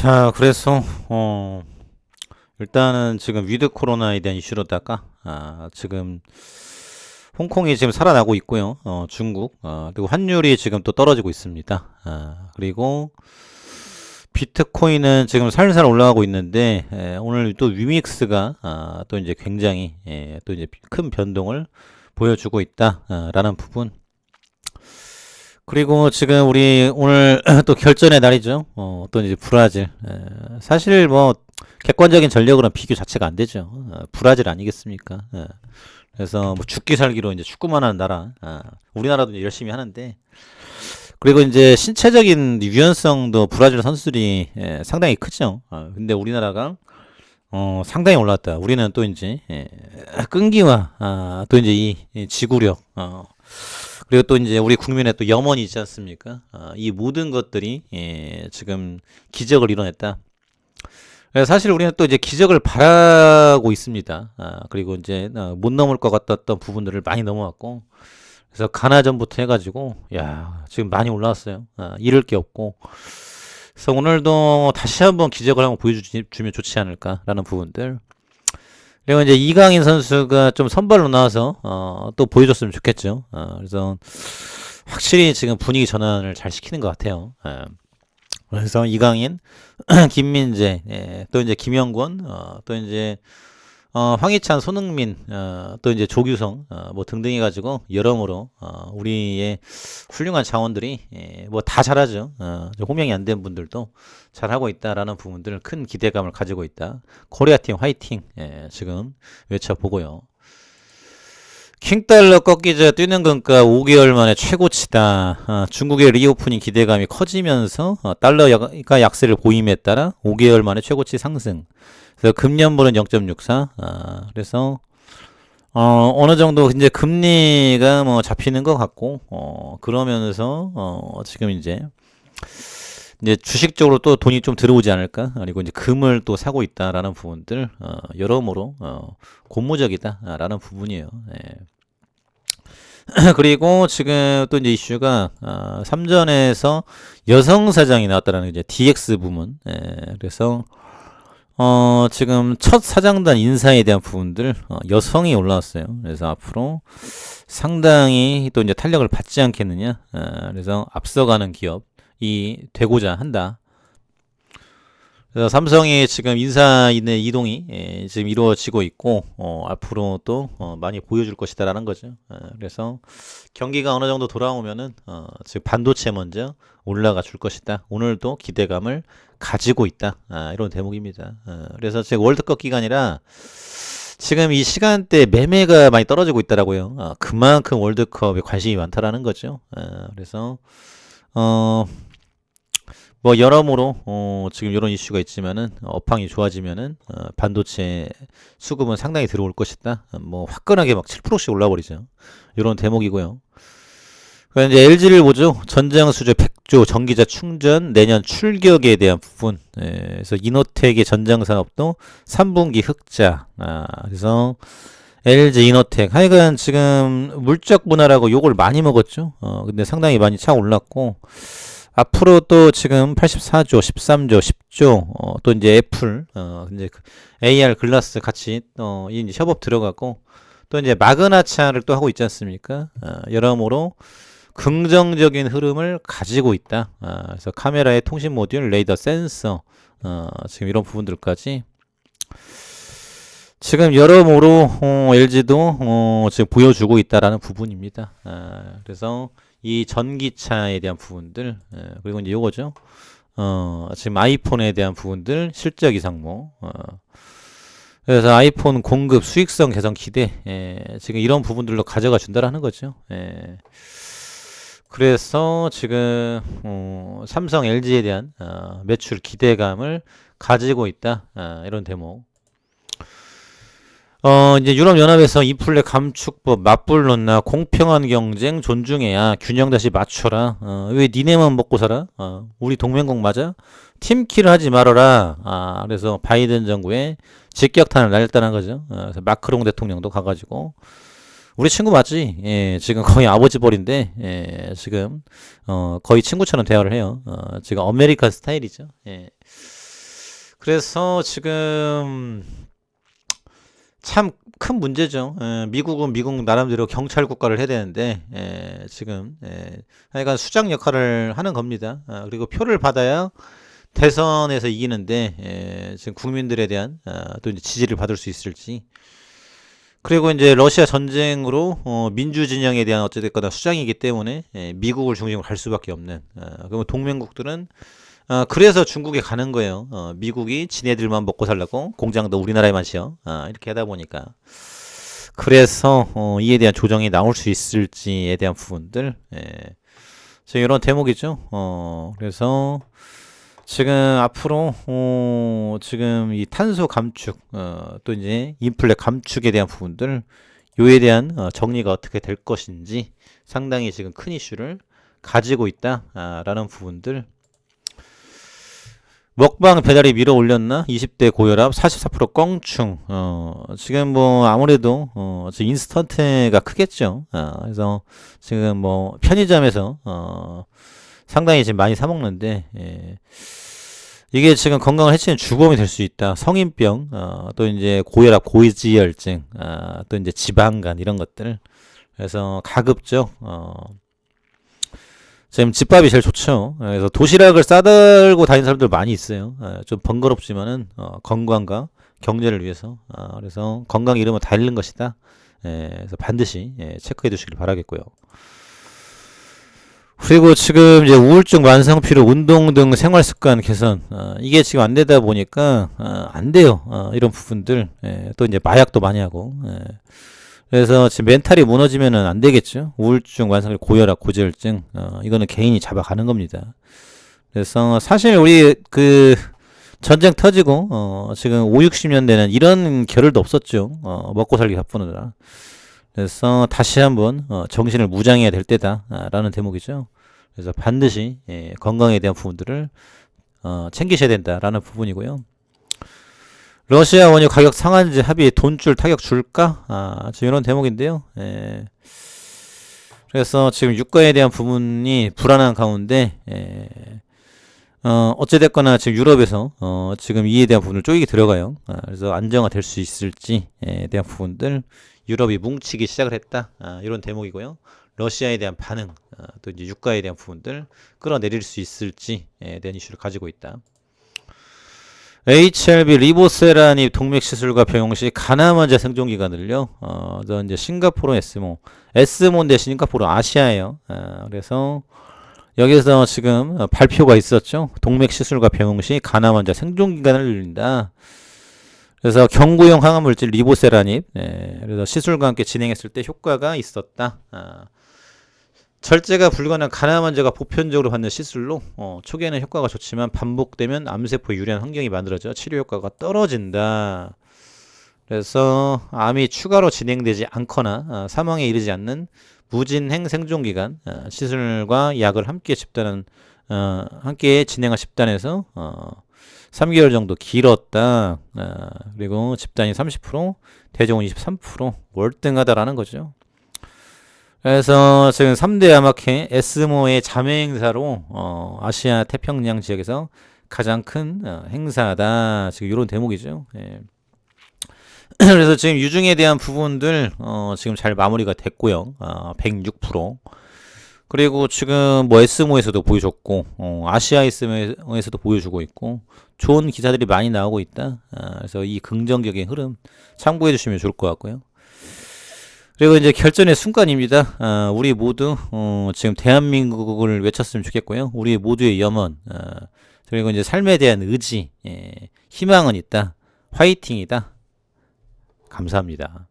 자, 그래서 어 일단은 지금 위드 코로나에 대한 이슈로다가 아, 지금 홍콩이 지금 살아나고 있고요. 어, 중국 어, 그리고 환율이 지금 또 떨어지고 있습니다. 아, 그리고 비트코인은 지금 살살 올라가고 있는데 에, 오늘 또 위믹스가 아, 또 이제 굉장히 예, 또 이제 큰 변동을 보여주고 있다라는 부분. 그리고 지금 우리 오늘 또 결전의 날이죠. 어, 또 이제 브라질. 에, 사실 뭐 객관적인 전력으로는 비교 자체가 안 되죠. 어, 브라질 아니겠습니까? 예. 그래서 뭐 죽기 살기로 이제 축구만 하는 나라. 아, 우리나라도 열심히 하는데. 그리고 이제 신체적인 유연성도 브라질 선수들이 예, 상당히 크죠. 아, 근데 우리나라가 어, 상당히 올랐다. 우리는 또 이제 예, 끈기와 아, 또 이제 이, 이 지구력 어, 그리고 또 이제 우리 국민의 또 염원이 있지 않습니까? 아, 이 모든 것들이 예, 지금 기적을 이뤄냈다. 그래서 사실 우리는 또 이제 기적을 바라고 있습니다. 아, 그리고 이제 어, 못 넘을 것 같았던 부분들을 많이 넘어왔고, 그래서 가나전부터 해가지고, 야 지금 많이 올라왔어요. 아, 잃을 게 없고, 그래서 오늘도 다시 한번 기적을 한번 보여주면 좋지 않을까라는 부분들. 그리고 이제 이강인 선수가 좀 선발로 나와서 어, 또 보여줬으면 좋겠죠. 어, 그래서 확실히 지금 분위기 전환을 잘 시키는 것 같아요. 예. 그래서 이강인, 김민재, 예, 또 이제 김영권, 어, 또 이제 어, 황희찬, 손흥민, 어, 또 이제 조규성, 어, 뭐 등등 해가지고 여러모로 어, 우리의 훌륭한 자원들이 예, 뭐다 잘하죠. 어, 호명이 안 된 분들도 잘하고 있다라는 부분들 큰 기대감을 가지고 있다. 코리아 팀 화이팅 예, 지금 외쳐보고요. 킹달러 꺾이자 뛰는 금가 5개월 만에 최고치다. 어, 중국의 리오프닝 기대감이 커지면서 어, 달러가 약세를 보임에 따라 5개월 만에 최고치 상승. 그래서 금년물은 0.64. 아, 그래서 어, 어느 정도 이제 금리가 뭐 잡히는 것 같고 어, 그러면서 어, 지금 이제 이제 주식 적으로 또 돈이 좀 들어오지 않을까? 그리고 이제 금을 또 사고 있다라는 부분들 어, 여러모로 어, 고무적이다라는 부분이에요. 예. 그리고 지금 또 이제 이슈가 어, 삼전에서 여성 사장이 나왔다라는 이제 DX 부문. 예. 그래서 어, 지금 첫 사장단 인사에 대한 부분들 어, 여성이 올라왔어요. 그래서 앞으로 상당히 또 이제 탄력을 받지 않겠느냐. 어, 그래서 앞서가는 기업이 되고자 한다. 삼성이 지금 인사 있는 이동이 예, 지금 이루어지고 있고 어, 앞으로 또 어, 많이 보여줄 것이다라는 거죠. 어, 그래서 경기가 어느 정도 돌아오면은 어, 지금 반도체 먼저 올라가 줄 것이다. 오늘도 기대감을 가지고 있다. 아, 이런 대목입니다. 어, 그래서 지금 월드컵 기간이라 지금 이 시간대 매매가 많이 떨어지고 있다라고요. 어, 그만큼 월드컵에 관심이 많다라는 거죠. 어, 그래서 어. 뭐 여러모로 어, 지금 이런 이슈가 있지만은 업황이 좋아지면은 어, 반도체 수급은 상당히 들어올 것이다. 뭐 화끈하게 막 7%씩 올라버리죠. 이런 대목이고요. 그러니까 이제 LG를 보죠. 전장 수주 100조 전기자 충전 내년 출격에 대한 부분. 예, 그래서 이노텍의 전장 사업도 3분기 흑자. 아, 그래서 LG 이노텍 하여간 지금 물적 분할하고 욕을 많이 먹었죠. 어, 근데 상당히 많이 차 올랐고 앞으로 또 지금 84조, 13조, 10조, 어, 또 이제 애플, 어, 이제 그 AR 글라스 같이, 어, 이제 협업 들어가고, 또 이제 마그나차를 또 하고 있지 않습니까? 어, 여러모로 긍정적인 흐름을 가지고 있다. 어, 그래서 카메라의 통신 모듈, 레이더 센서, 어, 지금 이런 부분들까지 지금 여러모로 어, LG도 어, 지금 보여주고 있다라는 부분입니다. 아, 그래서 이 전기차에 대한 부분들 예, 그리고 이제 요거죠. 어, 지금 아이폰에 대한 부분들 실적 이상모. 어, 그래서 아이폰 공급 수익성 개선 기대 예, 지금 이런 부분들로 가져가 준다라는 거죠. 예. 그래서 지금 어, 삼성, LG에 대한 어, 매출 기대감을 가지고 있다 어, 이런 대목. 어, 이제 유럽연합에서 인플레 감축법 맞불 놓나 공평한 경쟁 존중해야 균형 다시 맞춰라. 어, 왜 니네만 먹고 살아? 어, 우리 동맹국 맞아? 팀키를 하지 말아라. 아, 그래서 바이든 정부에 직격탄을 날렸다는 거죠. 어, 그래서 마크롱 대통령도 가가지고 우리 친구 맞지? 예, 지금 거의 아버지 벌인데, 예, 지금, 어, 거의 친구처럼 대화를 해요. 어, 지금 아메리칸 스타일이죠. 예. 그래서 지금 참 큰 문제죠. 에, 미국은 미국 나름대로 경찰 국가를 해야 되는데 에, 지금 에, 하여간 수장 역할을 하는 겁니다. 아, 그리고 표를 받아야 대선에서 이기는데 에, 지금 국민들에 대한 아, 또 지지를 받을 수 있을지 그리고 이제 러시아 전쟁으로 어, 민주 진영에 대한 어찌됐거나 수장이기 때문에 에, 미국을 중심으로 갈 수밖에 없는 어, 그러면 동맹국들은 어, 그래서 중국에 가는 거예요. 어, 미국이 지네들만 먹고 살라고 공장도 우리나라에만 지어 어, 이렇게 하다 보니까 그래서 어, 이에 대한 조정이 나올 수 있을지에 대한 부분들 예. 지금 이런 대목이죠. 어, 그래서 지금 앞으로 어, 지금 이 탄소 감축 어, 또 이제 인플레 감축에 대한 부분들 요에 대한 어, 정리가 어떻게 될 것인지 상당히 지금 큰 이슈를 가지고 있다라는 부분들 먹방 배달이 밀어 올렸나? 20대 고혈압, 44% 껑충. 어, 지금 뭐 아무래도 어, 인스턴트가 크겠죠. 어, 그래서 지금 뭐 편의점에서 어, 상당히 지금 많이 사 먹는데 예. 이게 지금 건강을 해치는 주범이 될 수 있다. 성인병, 어, 또 이제 고혈압, 고지혈증, 어, 또 이제 지방간 이런 것들. 그래서 가급적 어, 지금 집밥이 제일 좋죠. 그래서 도시락을 싸들고 다니는 사람들 많이 있어요. 예, 좀 번거롭지만은 어, 건강과 경제를 위해서. 아, 그래서 건강 이름은 다 잃는 것이다. 예, 그래서 반드시 예, 체크해 두시길 바라겠고요. 그리고 지금 이제 우울증, 만성 피로, 운동 등 생활 습관 개선 어, 이게 지금 안 되다 보니까 어, 안 돼요. 어, 이런 부분들 예, 또 이제 마약도 많이 하고 예. 그래서 지금 멘탈이 무너지면은 안 되겠죠. 우울증, 만성 고혈압, 고지혈증 어, 이거는 개인이 잡아가는 겁니다. 그래서 사실 우리 그 전쟁 터지고 어, 지금 5, 60년대는 이런 겨를도 없었죠. 어, 먹고 살기 바쁘느라. 그래서 다시 한번 어, 정신을 무장해야 될 때다라는 대목이죠. 그래서 반드시 예, 건강에 대한 부분들을 어, 챙기셔야 된다라는 부분이고요. 러시아 원유 가격 상한제 합의 돈줄 타격 줄까? 아, 지금 이런 대목인데요. 예. 그래서 지금 유가에 대한 부분이 불안한 가운데 예. 어, 어찌됐거나 지금 유럽에서 어, 지금 이에 대한 부분을 쪼이게 들어가요. 아, 그래서 안정화 될 수 있을지에 대한 부분들 유럽이 뭉치기 시작을 했다. 아, 이런 대목이고요. 러시아에 대한 반응, 아, 또 이제 유가에 대한 부분들 끌어내릴 수 있을지에 대한 이슈를 가지고 있다. HLB 리보세라니 동맥 시술과 병용 시 가남 환자 생존 기간을요. 어, 저 이제 싱가포르 에스모, 에스모인데 싱가포르 아시아예요. 아, 그래서 여기서 지금 발표가 있었죠. 동맥 시술과 병용 시 가남 환자 생존 기간을 늘린다. 그래서 경구용 항암 물질 리보세라닙, 네, 그래서 시술과 함께 진행했을 때 효과가 있었다. 아, 절제가 불가능한 가난 환자가 보편적으로 받는 시술로 어, 초기에는 효과가 좋지만 반복되면 암세포 유리한 환경이 만들어져 치료 효과가 떨어진다. 그래서 암이 추가로 진행되지 않거나 어, 사망에 이르지 않는 무진행 생존 기간 어, 시술과 약을 함께 집단한 어, 함께 진행한 집단에서 어, 3개월 정도 길었다. 어, 그리고 집단이 30%, 대종은 23% 월등하다라는 거죠. 그래서 지금 3대 야마케 에스모의 자매 행사로 어, 아시아 태평양 지역에서 가장 큰 어, 행사다. 지금 이런 대목이죠. 예. 그래서 지금 유중에 대한 부분들 어, 지금 잘 마무리가 됐고요. 어, 106%. 그리고 지금 뭐 에스모에서도 보여줬고 어, 아시아 에스모에서도 보여주고 있고 좋은 기사들이 많이 나오고 있다. 아, 그래서 이 긍정적인 흐름 참고해 주시면 좋을 것 같고요. 그리고 이제 결전의 순간입니다. 아, 우리 모두 어, 지금 대한민국을 외쳤으면 좋겠고요. 우리 모두의 염원 아, 그리고 이제 삶에 대한 의지, 예, 희망은 있다. 화이팅이다. 감사합니다.